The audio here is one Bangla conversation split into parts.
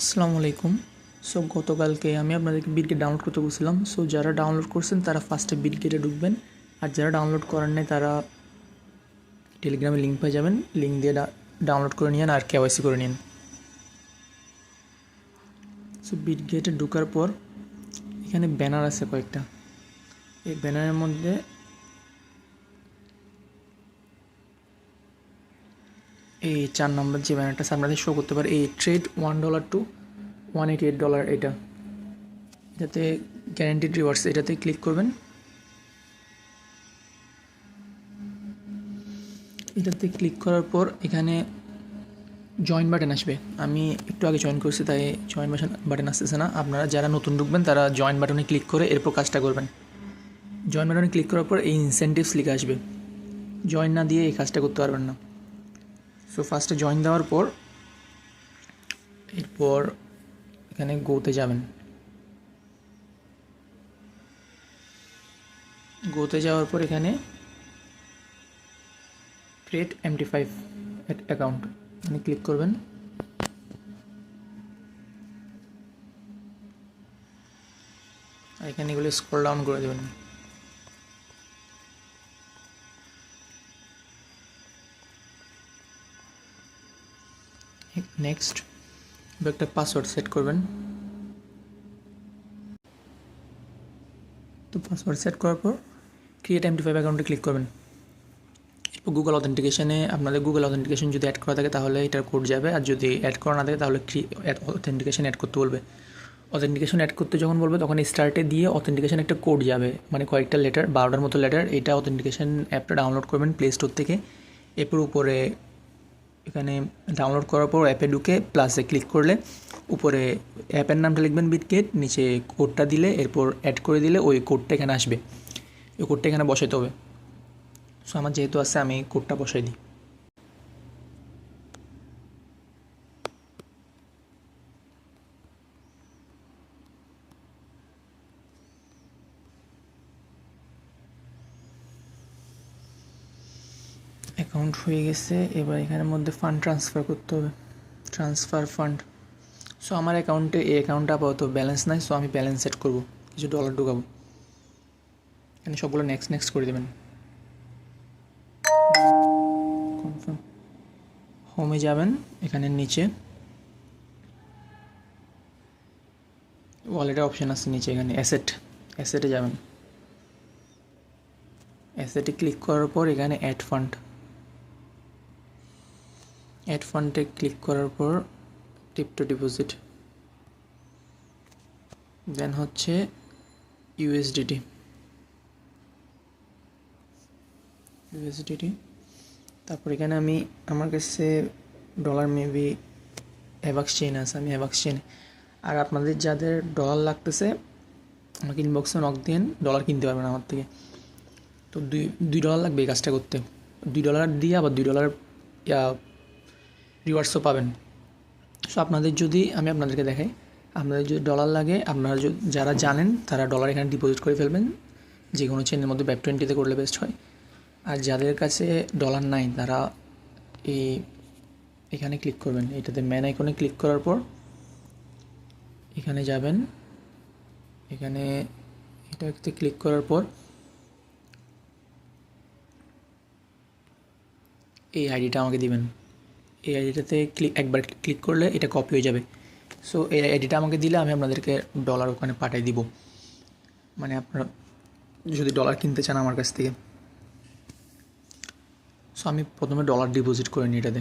আসসালামু আলাইকুম। সো গতকালকে আমি আপনাদেরকে বিটগেট ডাউনলোড করতে বলছিলাম। সো যারা ডাউনলোড করছেন, তারা ফার্স্টে বিটগেটে ঢুকবেন। আর যারা ডাউনলোড করার নেই, তারা টেলিগ্রামে লিঙ্ক পেয়ে যাবেন। লিঙ্ক দিয়ে ডাউনলোড করে নিন আর কেওয়াইসি করে নিন। সো বিটগেটে ঢোকার পর, এখানে ব্যানার আছে কয়েকটা। এই ব্যানারের মধ্যে এই চার নম্বর যে ব্যানারটা আপনাদের শো করতে পারে। এই trade one dollar two one eighty eight dollar এটা। এটাতে গ্যারেন্টিড রিওয়ার্ডস এটাতে ক্লিক করবেন। এটাতে ক্লিক করার পর এখানে জয়েন বাটন আসবে। আমি একটু আগে জয়েন করছি, তাই জয়েন বাটন বাটন আসতেছে না। আপনারা যারা নতুন ঢুকবেন, তারা জয়েন বাটনে ক্লিক করে এরপর কাজটা করবেন। জয়েন বাটনে ক্লিক করার পর এই ইনসেন্টিভস লিখে আসবে। জয়েন না দিয়ে এই কাজটা করতে পারবেন না। সো ফার্স্টে জয়েন দেওয়ার পর, এরপর এখানে গোতে যাবেন। গোতে যাওয়ার পর এখানে ক্রিয়েট এমটি ফাইভ অ্যাকাউন্ট এখানে ক্লিক করবেন। এখানে এগুলো স্ক্রল ডাউন করে দেবেন। নেক্সট একটা পাসওয়ার্ড সেট করবেন। তো পাসওয়ার্ড সেট করার পর ক্রিয়েট এমটি ফাইভ অ্যাকাউন্টে ক্লিক করবেন। এরপর গুগল অথেন্টিকেশনে আপনাদের গুগল অথেন্টিকেশন যদি অ্যাড করা থাকে তাহলে এটার কোড যাবে। আর যদি অ্যাড করা না থাকে তাহলে অথেন্টিকেশন অ্যাড করতে বলবে। অথেন্টিকেশন অ্যাড করতে যখন বলবে তখন স্টার্টে দিয়ে অথেন্টিকেশন একটা কোড যাবে। মানে কয়েকটা লেটার বারোটার মতো লেটার এটা অথেন্টিকেশন অ্যাপটা ডাউনলোড করবেন প্লে স্টোর থেকে। এরপর উপরে এখানে ডাউনলোড করার পর অ্যাপে ঢুকে প্লাসে ক্লিক করলে উপরে অ্যাপের নামটা লিখবেন বিটগেট নিচে কোডটা দিলে এরপর অ্যাড করে দিলে ওই কোডটা এখানে আসবে। ওই কোডটা এখানে বসাইতে হবে। সো আমার যেহেতু আছে, আমি কোডটা বসাই দিই। অ্যাকাউন্ট হয়ে গেছে, এবার এখানের মধ্যে ফান্ড ট্রান্সফার করতে হবে। ট্রান্সফার ফান্ড সো আমার অ্যাকাউন্টে এই অ্যাকাউন্টে আপাতত ব্যালেন্স নাই সো আমি ব্যালেন্স সেট করব, কিছু ডলার ঢুকাবো। এখানে সবগুলো নেক্সট নেক্সট করে দেবেন। হোমে যাবেন, এখানে নিচে। ওয়ালেটের অপশান আছে নিচে, এখানে অ্যাসেট অ্যাসেটে যাবেন। অ্যাসেটে ক্লিক করার পর এখানে অ্যাড ফান্ড অ্যাড ফান্ডে ক্লিক করার পর টিপ টু ডিপোজিট দেন হচ্ছে ইউএসডিটি ইউএসডিটি তারপর এখানে আমি আমার কাছে ডলার মেবি অ্যাভাক্স চেন আছে, আমি অ্যাভাক্স চেন আর আপনাদের যাদের ডলার লাগতেছে, আমাকে ইনবক্সে নক দিন ডলার কিনতে পারবেন আমার থেকে। তো দুই দুই ডলার লাগবে এই কাজটা করতে। দুই ডলার দিয়ে আবার দুই ডলার রিওয়ার্ডসও পাবেন। সো আপনাদের যদি, আমি আপনাদেরকে দেখাই, আপনাদের যদি ডলার লাগে, আপনারা যারা জানেন, তারা ডলার এখানে ডিপোজিট করে ফেলবেন। যে কোনো চেনের মধ্যে ব্যাপ টোয়েন্টিতে করলে বেস্ট হয়। আর যাদের কাছে ডলার নাই, তারা এই, এখানে ক্লিক করবেন। এটাতে ম্যান আইকনে ক্লিক করার পর, এখানে যাবেন। এখানে এটাতে ক্লিক করার পর, এই আইডিটা আমাকে দিবেন। এই আইডিটাতে ক্লিক একবার ক্লিক করলে এটা কপি হয়ে যাবে। সো এই আইডিটা আমাকে দিলে আমি আপনাদেরকে ডলার ওখানে পাঠিয়ে দিব। মানে আপনারা যদি ডলার কিনতে চান আমার কাছ থেকে। সো আমি প্রথমে ডলার ডিপোজিট করে নিই এটাতে।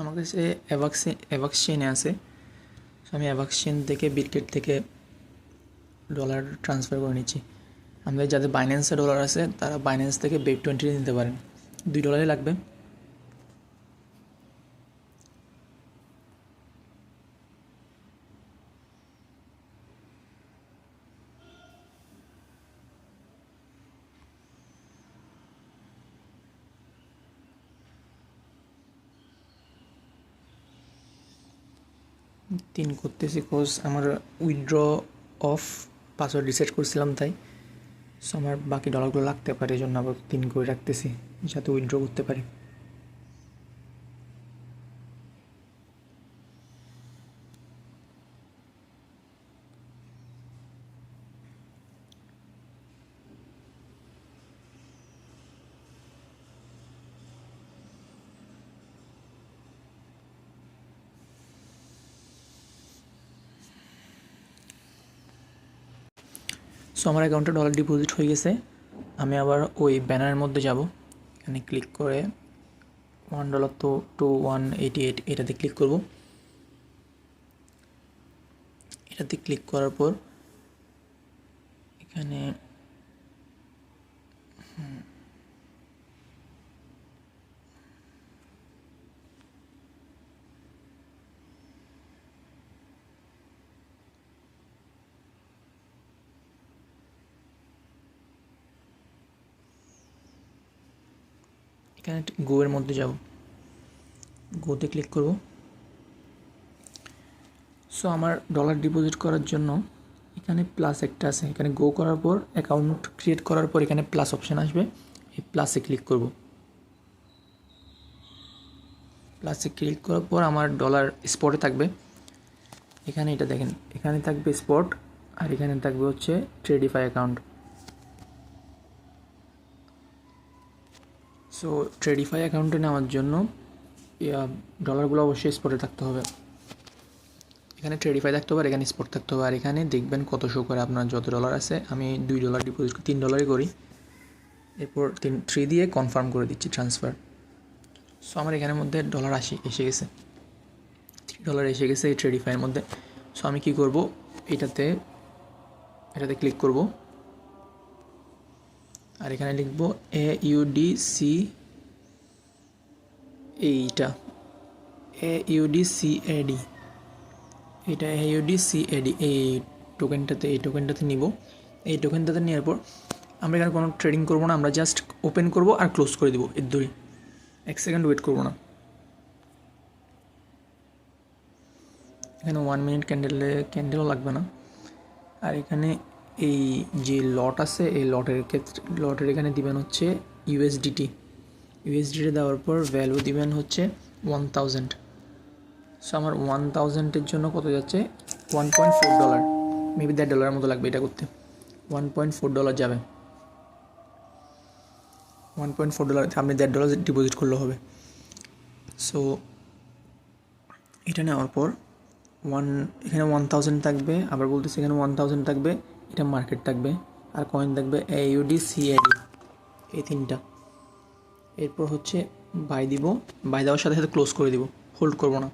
আমার কাছে অ্যাভাক্সি অ্যাভাক্সিনে আছে। আমি অ্যাভাক্সিন থেকে বিটকেট থেকে ডলার ট্রান্সফার করে নিচ্ছি। আমাদের যাদের বাইন্যান্সে ডলার আছে, তারা বাইন্যান্স থেকে বেব টোয়েন্টি নিতে পারেন। দুই ডলারই লাগবে। তিন করতেছি কোর্স আমার উইথড্র অফ পাসওয়ার্ড রিসেট করছিলাম তাই। সো আমার বাকি ডলারগুলো লাগতে পারে, এই জন্য আবার তিন করে রাখতেছি, যাতে উইথড্র করতে পারি। সো আমার অ্যাকাউন্টে ডলার ডিপোজিট হয়ে গেছে। আমি আবার ওই ব্যানারের মধ্যে যাব। এখানে ক্লিক করে ওয়ান ডলার তো টু ওয়ান এইটি এইট এটাতে ক্লিক করব। এটাতে ক্লিক করার পর এখানে হুম, এখানে গো এর মধ্যে যাব। গোতে ক্লিক করব। সো আমার ডলার ডিপোজিট করার জন্য এখানে প্লাস একটা আছে। এখানে গো করার পর অ্যাকাউন্ট ক্রিয়েট করার পর এখানে প্লাস অপশান আসবে। এই প্লাসে ক্লিক করব। প্লাসে ক্লিক করার পর আমার ডলার স্পটে থাকবে। এখানে এটা দেখেন, এখানে থাকবে স্পট আর এখানে থাকবে হচ্ছে ট্রেডিফাই অ্যাকাউন্ট সো ট্রেডিফাই অ্যাকাউন্টে নেওয়ার জন্য ডলারগুলো অবশ্যই স্পটে থাকতে হবে। এখানে ট্রেডিফাই থাকতে হবে আর এখানে স্পট থাকতে হবে। আর এখানে দেখবেন কত শো করে আপনার যত ডলার আছে, আমি দুই ডলার ডিপোজিট তিন ডলারই করি। এরপর তিন থ্রি দিয়ে কনফার্ম করে দিচ্ছি ট্রান্সফার সো আমার এখানের মধ্যে ডলার আসি, এসে গেছে। থ্রি ডলার এসে গেছে এই ট্রেডিফাইয়ের মধ্যে। সো আমি কি করব? এটাতে এটাতে ক্লিক করব। আর এখানে লিখব এ ইউডি সি এইটা। এ ইউডি সি এডি এটা এ ইউডি সি এডি এই টোকেনটাতে এই টোকেনটাতে নিব। এই টোকেনটাতে নেওয়ার পর আমরা এখানে কোনো ট্রেডিং করব না, আমরা জাস্ট ওপেন করব আর ক্লোজ করে দিব। এর দড়ি এক সেকেন্ড ওয়েট করব না। এখানে ওয়ান মিনিট ক্যান্ডেলে ক্যান্ডেলও লাগবে না। আর এখানে এই যে লট আছে, এই লটের ক্ষেত্রে লটের এখানে দিবেন হচ্ছে ইউএসডিটি ইউএসডিটি দেওয়ার পর ভ্যালু দিবেন হচ্ছে ওয়ান থাউজেন্ড সো আমার ওয়ান থাউজেন্ডের জন্য কত যাচ্ছে? One point four dollar maybe দেড় ডলারের মতো লাগবে এটা করতে। ওয়ান পয়েন্ট ফোর ডলার যাবে। ওয়ান পয়েন্ট ফোর ডলার আপনি দেড় ডলার ডিপোজিট করলে হবে। সো এটা নেওয়ার পর ওয়ান এখানে ওয়ান থাউজেন্ড থাকবে, আবার বলতেছি এখানে ওয়ান থাউজেন্ড থাকবে। এটা মার্কেট থাকবে আর কয়েন থাকবে এ ইউডি সিএডি এই তিনটা। এরপর হচ্ছে বাই দিব বাই দেওয়ার সাথে সাথে ক্লোজ করে দিব হোল্ড করব না।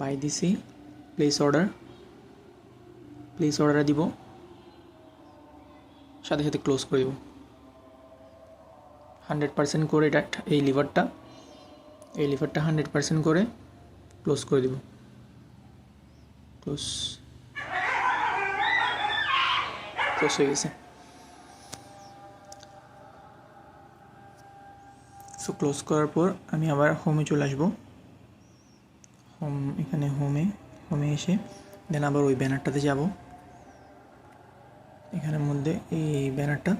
বাই দিছি প্লেস অর্ডার প্লেস অর্ডারে দিব, সাথে সাথে ক্লোজ করে দিব। হান্ড্রেড পার্সেন্ট করে এটা, এই লিভারটা এই লিভারটা হান্ড্রেড পার্সেন্ট করে ক্লোজ করে দিব। ক্লোজ ক্লোজ হয়ে গেছে। সো ক্লোজ করার পর আমি আবার হোমে চলে আসব। হোম এখানে হোমে হোমে এসে দেন আবার ওই ব্যানারটাতে যাব। এখানের মধ্যে এই ব্যানারটা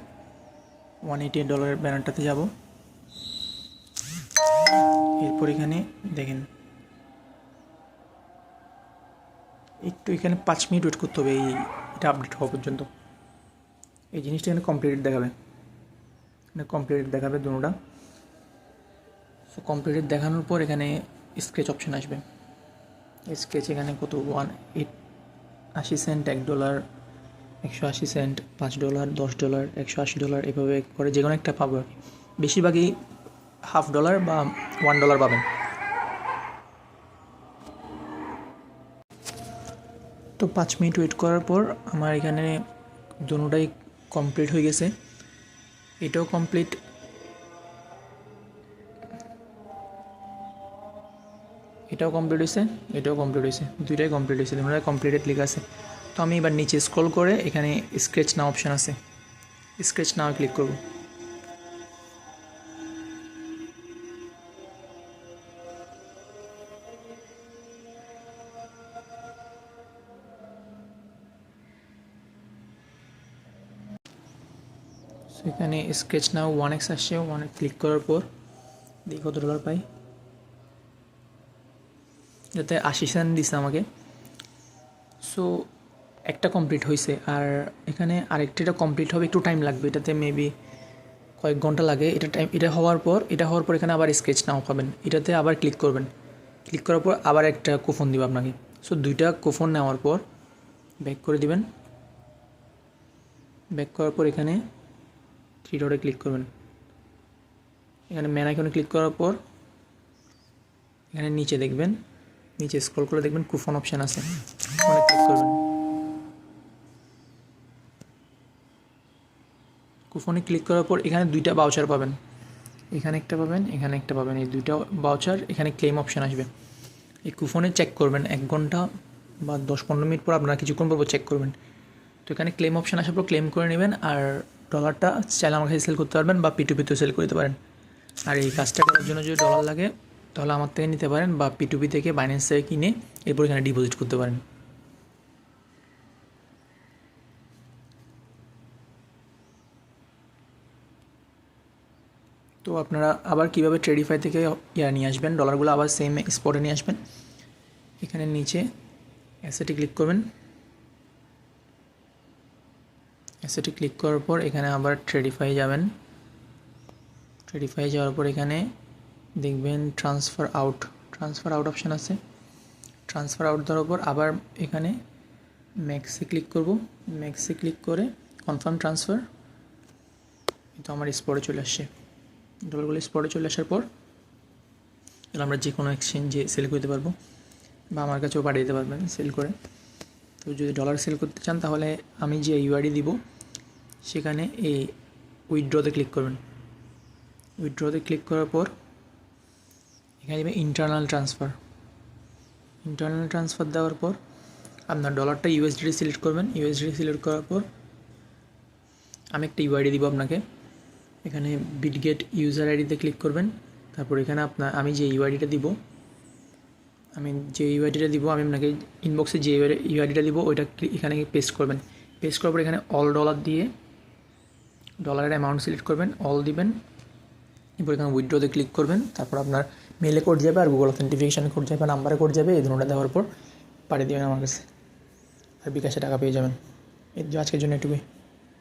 ওয়ান এইটি ডলারের ব্যানারটাতে যাব। এরপর এখানে দেখেন, একটু এখানে পাঁচ মিনিট ওয়েট করতে হবে, এই এটা আপডেট হওয়া পর্যন্ত। এই জিনিসটা এখানে কমপ্লিটেড দেখাবে। এখানে কমপ্লিটেড দেখাবে দুটা। সো কমপ্লিটেড দেখানোর পর এখানে স্কেচ অপশন আসবে। স্কেচ এখানে কত? ওয়ান এইট আশি সেন্ট এক ডলার একশো আশি সেন্ট পাঁচ ডলার দশ ডলার একশো আশি ডলার এভাবে করে যে কোনো একটা পাবো আর। বেশিরভাগই হাফ ডলার বা ওয়ান ডলার পাবেন। তো পাঁচ মিনিট ওয়েট করার পর আমার এখানে দুটাই কমপ্লিট হয়ে গেছে। এটাও কমপ্লিট এটাও কমপ্লিট হয়েছে এটাও কমপ্লিট হয়েছে দুইটাই কমপ্লিট হয়েছে দুটাই কমপ্লিটেড লেখা আছে। তো আমি এবার নিচে স্ক্রল করে এখানে স্কেচ নাও অপশান আছে। স্কেচ নাও ক্লিক করব সো এখানে স্কেচ নাও ওয়ান এক্স আসছে ওয়ান ক্লিক করার পর, দেখি কত ডলার পাই। যাতে আশি সেন্ট দিছে আমাকে। সো একটা কমপ্লিট হয়েছে আর এখানে আরেকটা কমপ্লিট হবে, একটু টাইম লাগবে। এটাতে মেবি কয়েক ঘণ্টা লাগে। এটা টাইম এটা হওয়ার পর, এটা হওয়ার পর এখানে আবার স্কেচ নাও পাবেন। এটাতে আবার ক্লিক করবেন। ক্লিক করার পর আবার একটা কুফন দিব আপনাকে। সো দুইটা কুফন নেওয়ার পর ব্যাক করে দিবেন। ব্যাক করার পর এখানে থ্রি ডটে ক্লিক করবেন। এখানে ম্যান আইকনে ক্লিক করার পর, এখানে নিচে দেখবেন, নিচে স্ক্রল করে দেখবেন কুফন অপশান আছে। ওখানে ক্লিক করবেন। কুফনে ক্লিক করার পর এখানে দুইটা বাউচার পাবেন। এখানে একটা পাবেন, এখানে একটা পাবেন। এই দুইটা বাউচার এখানে ক্লেম অপশান আসবে। এই কুফনে চেক করবেন। এক ঘণ্টা বা দশ পনেরো মিনিট পর আপনারা কিছুক্ষণ পর চেক করবেন। তো এখানে ক্লেম অপশান আসার পর ক্লেম করে নেবেন আর ডলারটা চাইলে আমার কাছে সেল করতে পারবেন বা পিটুপিতেও সেল করতে পারেন। আর এই কাজটা করার জন্য যদি ডলার লাগে, তাহলে আমার থেকে নিতে পারেন বা পিটুপি থেকে বাইন্যান্স থেকে কিনে এরপর এখানে ডিপোজিট করতে পারেন। তো আপনারা আবার কীভাবে ট্রেডিফাই থেকে ইয়া নিয়ে আসবেন ডলারগুলো আবার সেম স্পটে নিয়ে আসবেন। এখানে নিচে অ্যাসেটে ক্লিক করবেন। অ্যাসেটে ক্লিক করার পর এখানে আবার ট্রেডিফাই যাবেন। ট্রেডিফাই যাওয়ার পর এখানে দেখবেন transfer out transfer out option আছে। ট্রান্সফার আউট দেওয়ার পর আবার এখানে ম্যাক্সে ক্লিক করব। ম্যাক্সে ক্লিক করে কনফার্ম ট্রান্সফার তো আমার স্পটে চলে আসছে। ডলারগুলো স্পটে চলে আসার পর তাহলে আমরা যে কোনো এক্সচেঞ্জে সেল করতে পারব বা আমার কাছেও পাঠিয়ে দিতে পারবেন সেল করে। তো যদি ডলার সেল করতে চান তাহলে আমি যে ইউআইডি দিব সেখানে এই উইথড্রতে ক্লিক করবেন। উইথড্রতে ক্লিক করার পর এখানে দেবেন ইন্টারনাল ট্রান্সফার ইন্টারনাল ট্রান্সফার দেওয়ার পর আপনার ডলারটা ইউএসডি সিলেক্ট করবেন। ইউএসডি সিলেক্ট করার পর আমি একটা ইউআইডি দিব আপনাকে। এখানে বিটগেট ইউজার আইডিতে ক্লিক করবেন। তারপর এখানে আপনার আমি যে ইউআইডিটা দিব, আমি যে ইউআইডিটা দিব, আমি আপনাকে ইনবক্সে যে ইউআইডিটা দিব, ওইটা এখানে পেস্ট করবেন। পেস্ট করার পর এখানে অল ডলার দিয়ে ডলারের অ্যামাউন্ট সিলেক্ট করবেন অল দিবেন। এরপর এখানে উইথড্রোতে ক্লিক করবেন, তারপর আপনার মেলে কোড যাবে আর গুগল অথেন্টিফিকেশান কোড যাবে নাম্বারে কোড যাবে, এই ধরনের দেওয়ার পর পাঠিয়ে দেবেন আমার কাছে। আর বিকাশে টাকা পেয়ে যাবেন। এই আজকের জন্য এটুকুই।